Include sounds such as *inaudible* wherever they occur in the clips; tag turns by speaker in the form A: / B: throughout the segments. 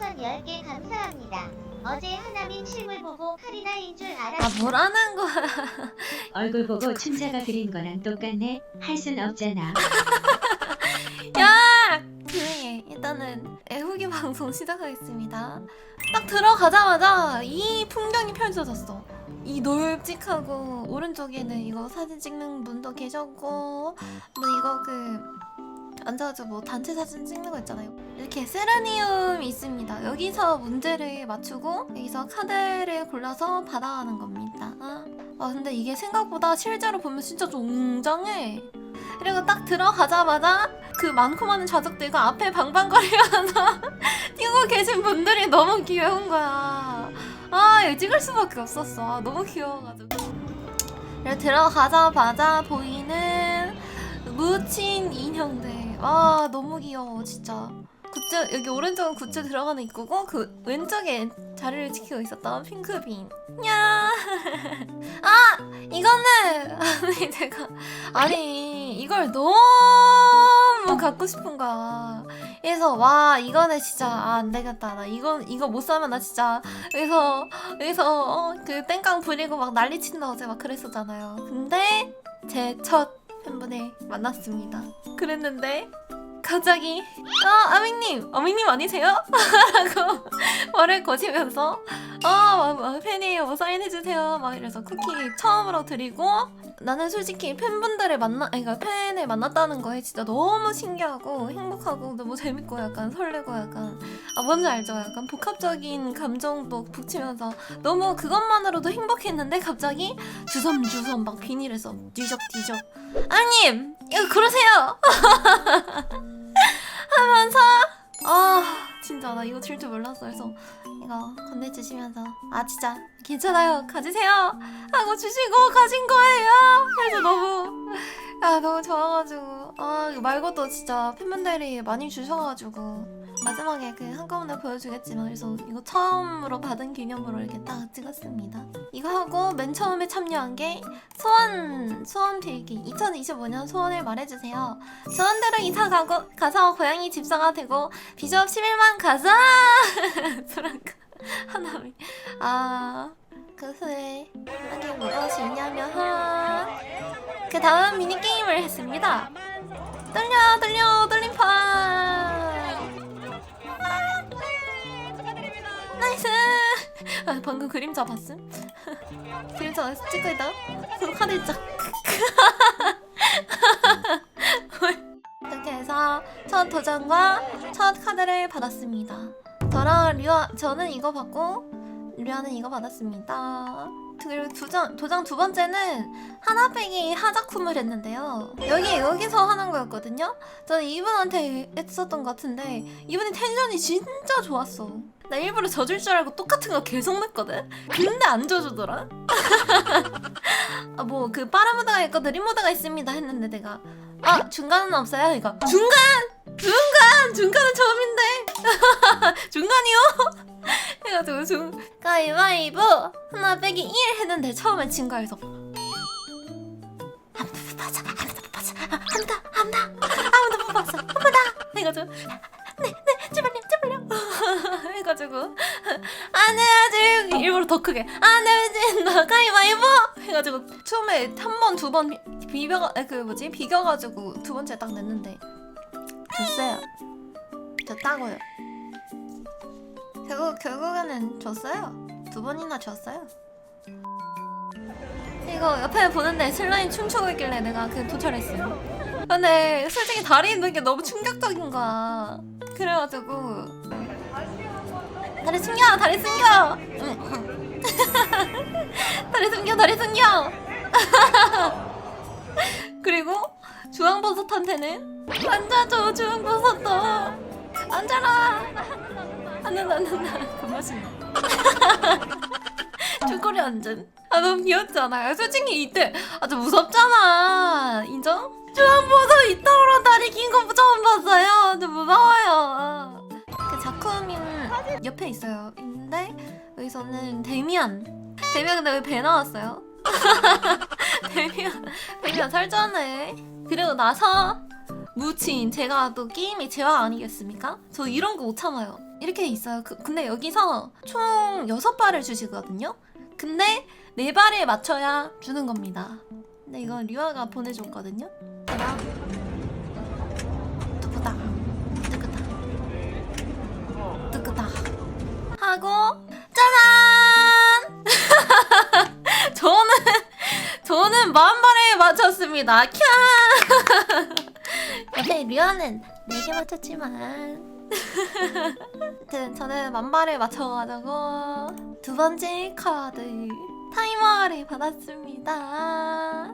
A: 별풍선 10개 감사합니다. 어제 하나민 실물 보고 카리나인
B: 줄아
A: 알았어.
B: 뭐라는 거야 *laughs*
C: 얼굴 보고 춘자가 그린 거랑 똑같네. 할 순 없잖아. *laughs*
B: 야! 조용히 해. 일단은 애후기 방송 시작하겠습니다. 딱 들어가자마자 이 풍경이 펼쳐졌어. 이 넓직하고 오른쪽에는 이거 사진 찍는 분도 계셨고 뭐 이거 그 앉아가지고 뭐 단체 사진 찍는 거 있잖아요. 이렇게 세라니움이 있습니다. 여기서 문제를 맞추고 여기서 카드를 골라서 받아가는 겁니다. 아 근데 이게 생각보다 실제로 보면 진짜 좀 웅장해. 그리고 딱 들어가자마자 그 많고 많은 좌석들과 앞에 방방거리면서 *laughs* 뛰고 계신 분들이 너무 귀여운 거야. 아, 이거 찍을 수밖에 없었어. 아, 너무 귀여워가지고. 그리고 들어가자마자 보이는 묻힌 인형들. 아, 너무 귀여워, 진짜. 굿즈, 여기 오른쪽은 굿즈 들어가는 입구고, 그 왼쪽에 자리를 지키고 있었던 핑크빈. 야! *laughs* 아! 이거는! *laughs* 아니, 제가. 아니, 이걸 너무 갖고 싶은 거야. 그래서, 와, 이거는 진짜, 아, 안 되겠다. 나 이거, 이거 못 사면 나 진짜, 여기서, 여기서, 어, 그 땡깡 부리고 막 난리 친다고 제가 막 그랬었잖아요. 근데, 제 첫 팬분을 만났습니다. 그랬는데, 갑자기, 아, 아밍님, 아밍님 아니세요? *laughs* 라고 말을 거시면서, 아, 팬이에요. 뭐 사인해주세요. 막 이래서 쿠키 처음으로 드리고, 나는 솔직히 팬분들을 만나, 그러니까 팬을 만났다는 거에 진짜 너무 신기하고 행복하고 너무 재밌고 약간 설레고 약간 아 뭔지 알죠? 약간 복합적인 감정도 북치면서 너무 그것만으로도 행복했는데 갑자기 주섬주섬 막 비닐에서 뒤적뒤적 아님 이거 그러세요 *laughs* 하면서? 아 진짜 나 이거 줄 줄 몰랐어. 그래서 이거 건네주시면서. 아 진짜 괜찮아요. 가지세요. 하고 주시고 가신 거예요. 그래서 너무 아 너무 좋아가지고. 아 이거 말고도 진짜 팬분들이 많이 주셔가지고 마지막에 그 한꺼번에 보여주겠지만 그래서 이거 처음으로 받은 기념으로 이렇게 딱 찍었습니다. 이거 하고 맨 처음에 참여한 게 소원 소원 빌기 2025년 소원을 말해주세요. 소원대로 이사 가고 가서 고양이 집사가 되고 비숍 11만 가자. *laughs* 소란가 하나미 아. 그 후에 하게 무엇이 있냐면 그 다음 미니게임을 했습니다 떨려 떨려 떨림판 아, 방금 그림자 봤음? 그림자 찍고 있다 있자 *laughs* 이렇게 해서 첫 도전과 첫 카드를 받았습니다 저랑 류아 저는 이거 받고 류아는 이거 받았습니다. 그리고 도장, 도장 두 번째는 하나빼기 하자쿰을 했는데요. 여기 여기서 하는 거였거든요. 저는 이분한테 했었던 것 같은데 이분이 텐션이 진짜 좋았어. 나 일부러 져줄 줄 알고 똑같은 거 계속 냈거든. 근데 안 져주더라. *laughs* 아 뭐 그 빠른 모드가 있고 느린 모드가 있습니다 했는데 내가 아 중간은 없어요. 이거 중간 중간 중간은 처음인데. *laughs* 중간이요? *laughs* 해가지고 중 가위바위보! 하나 빼기 1 했는데 처음에 진 거에서. 아무도 못 봤어 아무도 못 봤어 아, 아무도 아무도 아무도 못 봤어 아무도 해가지고 네네 제발요 제발요. 해가지고 안 해야지 일부러 더 크게. 안 해야지 너 가위바위보! 해가지고 처음에 한 번 두 번 비벼가 아, 그 뭐지? 비겨가지고 두 번째 딱 냈는데 졌어요 졌다고요 결국 결국에는 졌어요. 두 번이나 졌어요. 이거 옆에 보는데 슬라임 춤추고 있길래 내가 그 도착했어요. 근데 솔직히 다리 있는 게 너무 충격적인 거야. 그래가지고 다리 숨겨, 다리 숨겨. 응. *laughs* 다리 숨겨, 다리 숨겨. *laughs* 그리고 주황버섯한테는 앉아줘, 주황버섯도. 앉아라. 안된다 안된다. 그 맛있네 *laughs* 줄거리 안전 아 너무 귀엽지 않아요? 솔직히 이때 아주 무섭잖아. 인정? 주황보석 이따오로 다리 긴 거 처음 봤어요. 좀 무서워요. 그 자쿠민 옆에 있어요. 있는데 여기서는 데미안. 데미안 근데 왜 배 나왔어요? *laughs* 데미안 데미안 살잖아 그리고 나서 무친 제가 또 게임이 제왕 아니겠습니까? 저 이런 거 못 참아요 이렇게 있어요. 그, 근데 여기서 총 6발을 주시거든요. 근데 4발에 맞춰야 주는 겁니다. 근데 이건 류아가 보내줬거든요. 제가 뚜끄다 뚜끄다 뚜끄다 하고 맞췄습니다. 캬! 옆에 류아는 4개 맞췄지만 아무튼 저는 만발에 맞춰가지고 두 번째 카드 타이머를 받았습니다.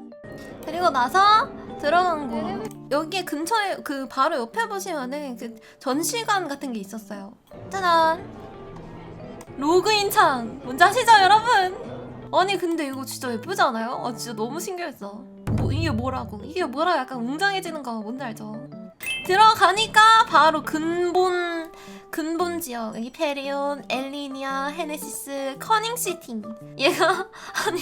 B: 그리고 나서 들어간 거 여기 근처에 그 바로 옆에 보시면은 그 전시관 같은 게 있었어요. 짜잔 로그인 창 뭔지 아시죠 여러분? 아니 근데 이거 진짜 예쁘지 않아요? 아 진짜 너무 신기했어. 뭐 이게 뭐라고? 이게 뭐라 약간 웅장해지는 거 뭔지 알죠? 들어가니까 바로 근본 근본 지역 여기 페리온, 엘리니아, 헤네시스, 커닝시티 얘가 *laughs* 아니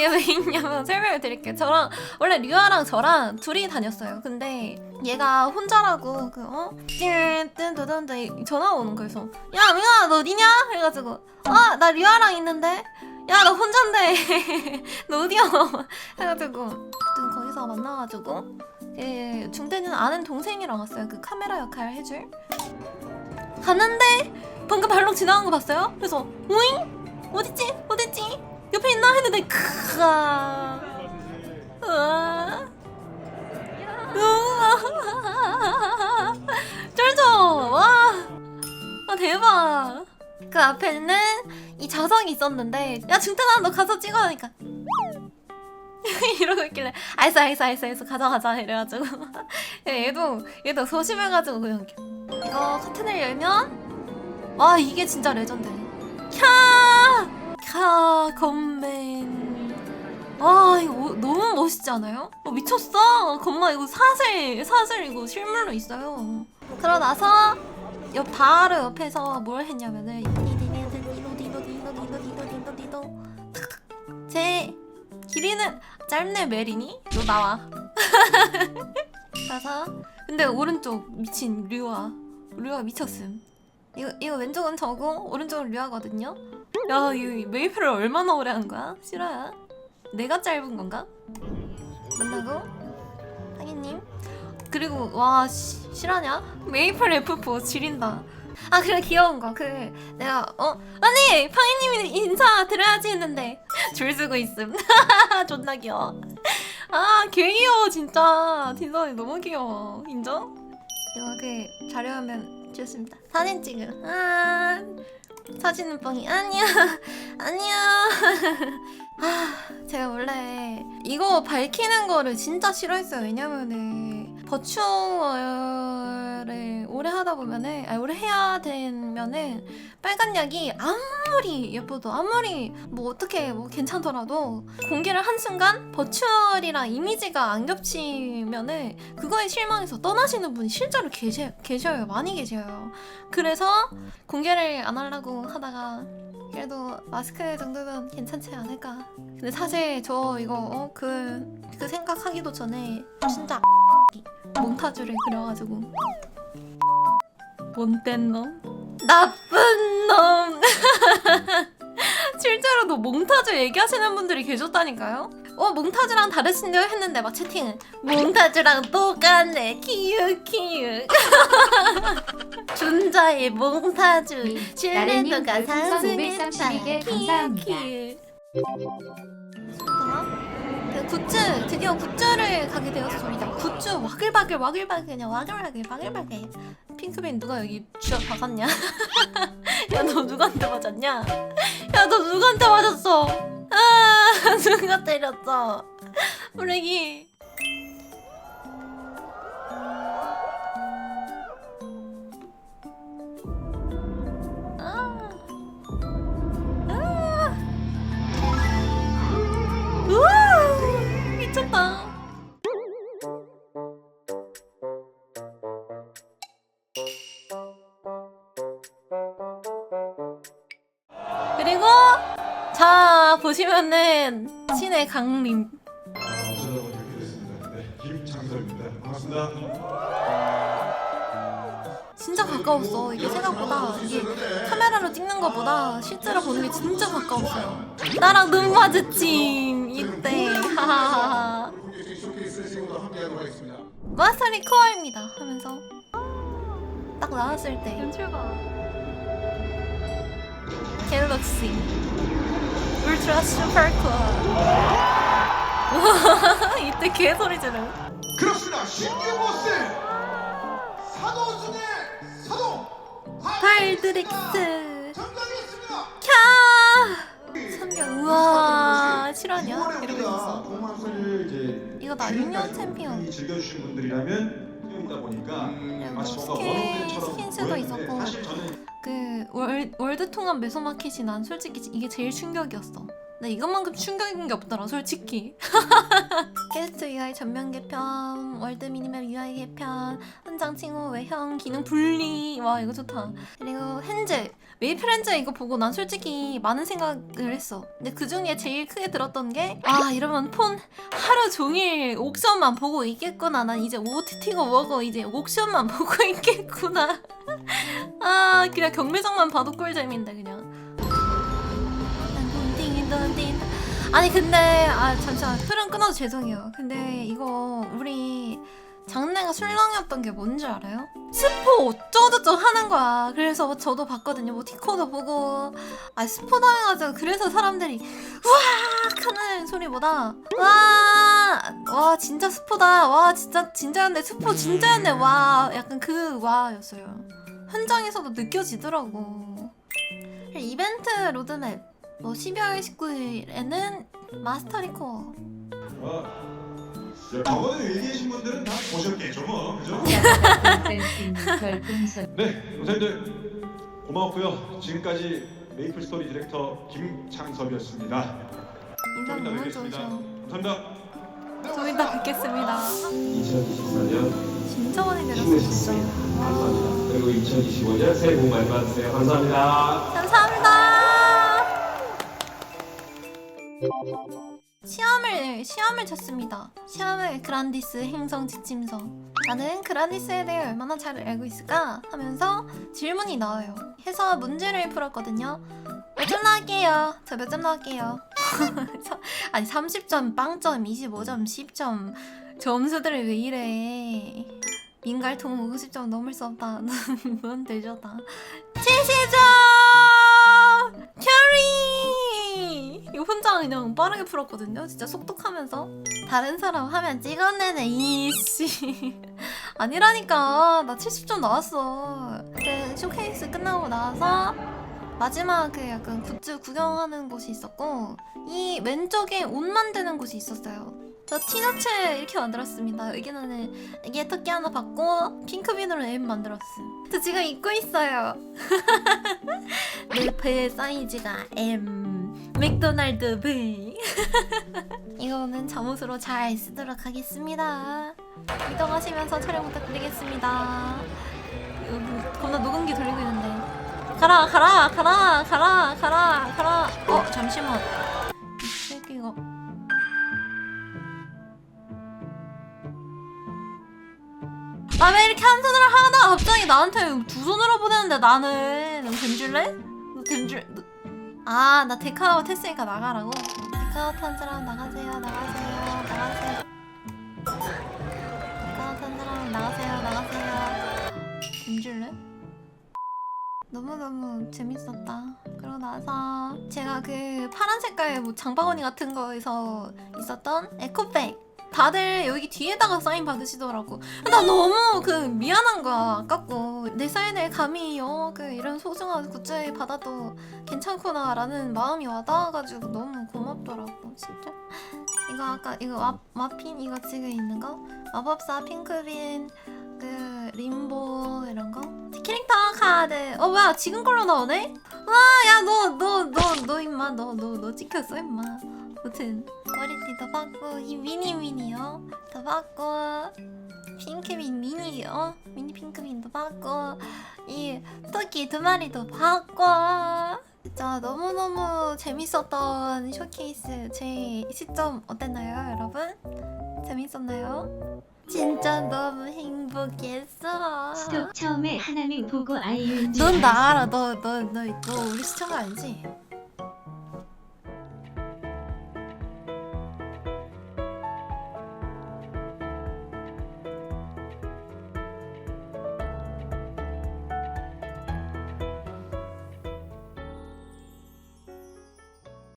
B: 얘 왜 있냐면 설명을 드릴게요 저랑 원래 류아랑 저랑 둘이 다녔어요 근데 얘가 혼자라고 그 어? 뚠뚠뚠뚠 전화 오는 거여서 야 민아 너 어디냐? 해가지고 아나 류아랑 있는데 야 나 혼잔데 *laughs* 너 어디야? *laughs* 해가지고 아무튼 거기서 만나가지고 그 중대는 아는 동생이랑 왔어요. 그 카메라 역할 해줄. 갔는데 방금 발록 지나간 거 봤어요? 그래서 오잉? 어딨지? 어딨지? 옆에 있나 했는데 크아. 으아. 으아. 쩔죠? 와. 아 대박. 그 앞에 는 이 자석이 있었는데 야 중태나 너 가서 찍어 하니까 이러고 있길래 알았어 알았어 알았어 알았어 가자 가자 이래가지고 얘도 얘도 소심해가지고 그냥 이거 커튼을 열면 와 이게 진짜 레전드 캬캬 건맨 와 이거 오- 너무 멋있지 않아요? 어, 미쳤어 건마 이거 사슬 사슬 이거 실물로 있어요 그러고 나서 옆 바로 옆에서 뭘 했냐면은 제 길이는 짧네 메리니? 너 나와. 가서. 근데 오른쪽 미친 류아. 류아 미쳤음. 이거 이거 왼쪽은 저고 오른쪽은 류아거든요? 야이 메이플을 얼마나 오래 한 거야? 싫어야? 내가 짧은 건가? 만나고. 하기님. 그리고 와 시, 실화냐? 메이플 F4 지린다. 아 그래 귀여운 거. 그 내가 어? 아니! 팡이님이 인사 드려야지 했는데 *laughs* 줄 서고 있음. *laughs* 존나 귀여워. 아 개 귀여워 진짜. 딘선이 너무 귀여워. 인정? 그 자료화면 주셨습니다. 사진 찍음. 아 사진은 뻥이. 아니야 아니야 *laughs* 아 제가 원래 이거 밝히는 거를 진짜 싫어했어요. 왜냐면은 버추얼을 오래 하다 보면은 아니 오래 해야 되면은 빨간 약이 아무리 예뻐도 아무리 뭐 어떻게 뭐 괜찮더라도 공개를 한 순간 버추얼이랑 이미지가 안 겹치면은 그거에 실망해서 떠나시는 분이 실제로 계셔, 계셔요. 많이 계셔요. 그래서 공개를 안 하려고 하다가 그래도 마스크 정도면 괜찮지 않을까. 근데 사실 저 이거 어, 그, 그 생각하기도 전에 진짜 몽타주를 그려가지고. 못된 놈? 나쁜 놈! *laughs* 실제로도 몽타주 얘기하시는 분들이 계셨다니까요? 어 몽타주랑 다르신데요? 했는데 막 채팅은 몽타주랑 똑같네. 키읔 키읔 준자의 몽타주. 신뢰도가
C: 나래님 별풍선
B: 상승했다.
C: 532개 감사합니다.
B: 키읔 그 굿즈 드디어 굿즈를 가게 되었습니다. 굿즈 와글와글 와글와글 그냥 와글와글 와글와글 핑크빈 누가 여기 쥐어 박았냐? *laughs* 야 너 누구한테 맞았냐? 야 너 누구한테 맞았어? 아 *laughs* 누가 때렸어? 우리기 그리고 자 보시면은 신의 강림.
D: 네, 김장설입니다. 반갑습니다.
B: 진짜 각 가까웠어. 이게 생각보다 이게 카메라로 찍는 것보다 실제로 보는 게 진짜 가까웠어요. 나랑 눈 마주침 이때. *laughs* 마스터리 코어입니다 하면서 딱 나왔을 때
E: 연출가.
B: 갤럭시 울트라 슈퍼 코어 이때 개 소리 지르
F: 그렇습니다. 신규 보스. 사도순의 사도.
B: 발드렉스. 캬. 선경 우와 실화냐? 이러고 있었어 이거 나 유년 챔피언.
D: 즐겨주신 분들이라면 수영이다 보니까 마치 뭔가
B: 스킨
D: 원어민처럼
B: 스킨스도 있었고
D: 사실 저는
B: 그 월, 월드 통합 메소마켓이 난 솔직히 이게 제일 충격이었어. 나 이것만큼 충격인 게 없더라 솔직히. *laughs* 게스트 UI 전면 개편, 월드 미니맵 UI 개편, 현장 칭호 외형 기능 분리. 와 이거 좋다. 그리고 헨젤 메이플 헨젤 이거 보고 난 솔직히 많은 생각을 했어. 근데 그 중에 제일 크게 들었던 게 아 이러면 폰 하루 종일 옥션만 보고 있겠구나. 난 이제 OTT가 뭐고 이제 옥션만 *laughs* 보고 있겠구나. 아 그냥 경매장만 봐도 꿀잼인데 그냥. 아니 근데 아 잠시만 흐름 끊어도 죄송해요 근데 이거 우리 장래가 술렁이었던 게 뭔지 알아요? 스포 어쩌고저쩌고 하는 거야. 그래서 저도 봤거든요. 뭐 티코도 보고. 아 스포 당해가지고 그래서 사람들이 우악 하는 소리보다 와, 와 진짜 스포다. 와 진짜 진짜였네. 스포 진짜였네. 와. 약간 그 와였어요. 현장에서도 느껴지더라고. 이벤트 로드맵. 뭐 12월 19일에는 마스터리 코어
D: 저번에 얘기하신 분들은 다 보셨겠죠 뭐 그죠?
C: 댄스님 별풍선
D: 네 선생님들 고마웠고요 지금까지 메이플 스토리 디렉터 김창섭이었습니다
B: 인상
D: 좀 이따
B: 너무
D: 뵙겠습니다
B: 좋으셔.
D: 감사합니다
B: 좀 이따 뵙겠습니다.
G: 2024년
B: 진짜 많이 내렸었어요.
G: 감사합니다. 그리고 2025년 새해 복 많이 받으세요. 감사합니다.
B: 감사합니다. 시험을 시험을 쳤습니다. 시험을 그란디스 행성 지침서. 나는 그란디스에 대해 얼마나 잘 알고 있을까 하면서 질문이 나와요. 해서 문제를 풀었거든요. 몇 *laughs* 점 나올게요. 저 몇 점 나올게요. 아니 30점, 빵점, 25점, 10점 점수들을 왜 이래? 민갈통 50점 넘을 수 없다. *laughs* 넌 되졌다. 70점! 혼자 그냥 빠르게 풀었거든요. 진짜 속독하면서. 다른 사람 하면 찍어내네, 이씨. 아니라니까. 나 70점 나왔어. 그 쇼케이스 끝나고 나서 마지막 그 약간 굿즈 구경하는 곳이 있었고, 이 왼쪽에 옷 만드는 곳이 있었어요. 저 티셔츠 이렇게 만들었습니다. 여기는 이게 토끼 하나 받고 핑크빈으로 M 만들었음. 저 지금 입고 있어요. 내 *laughs* 배 사이즈가 M. 맥도날드 배. *laughs* 이거는 잠옷으로 잘 쓰도록 하겠습니다. 이동하시면서 촬영 부탁드리겠습니다. 여기 겁나 녹음기 돌리고 있는데. 가라 가라 가라 가라 가라 가라. 어 잠시만. 이 새끼가. 아왜 이렇게 한 손으로 하나 갑자기 나한테 두 손으로 보내는데 나는 너 됨줄래? 너 됨줄 너... 아 나 데카아웃 했으니까 나가라고? 데카아웃 한 사람 나가세요 나가세요 나가세요 데카아웃 한 사람 나가세요 나가세요 됨줄래? 너무너무 재밌었다. 그러고 나서 제가 그 파란 색깔 뭐 장바구니 같은 거에서 있었던 에코백 다들 여기 뒤에다가 사인 받으시더라고. 나 너무 그 미안한 거야. 아깝고 내 사인을 감히 어, 그 이런 소중한 굿즈에 받아도 괜찮구나라는 마음이 와닿아가지고 너무 고맙더라고. 진짜. 이거 아까 이거 마, 마핀 이거 지금 있는 거 마법사 핑크빈 그 림보 이런 거 캐릭터 카드 어 뭐야 지금 걸로 나오네 와 야 너 너 너 너 임마 너 너 너 찍혔어 임마 무튼 머리띠도 받고 이 미니 미니요 더 받고 핑크빈 미니요 미니 핑크빈도 받고 이 토끼 두 마리도 받고 진짜 너무너무 재밌었던 쇼케이스 제 시점 어땠나요 여러분? 재밌었나요? 진짜 너무 행복했어.
C: 스톱 처음에 하나민 보고 아이유인
B: 줄넌 나. 알아. 너너 너 너 우리 시청자 알지?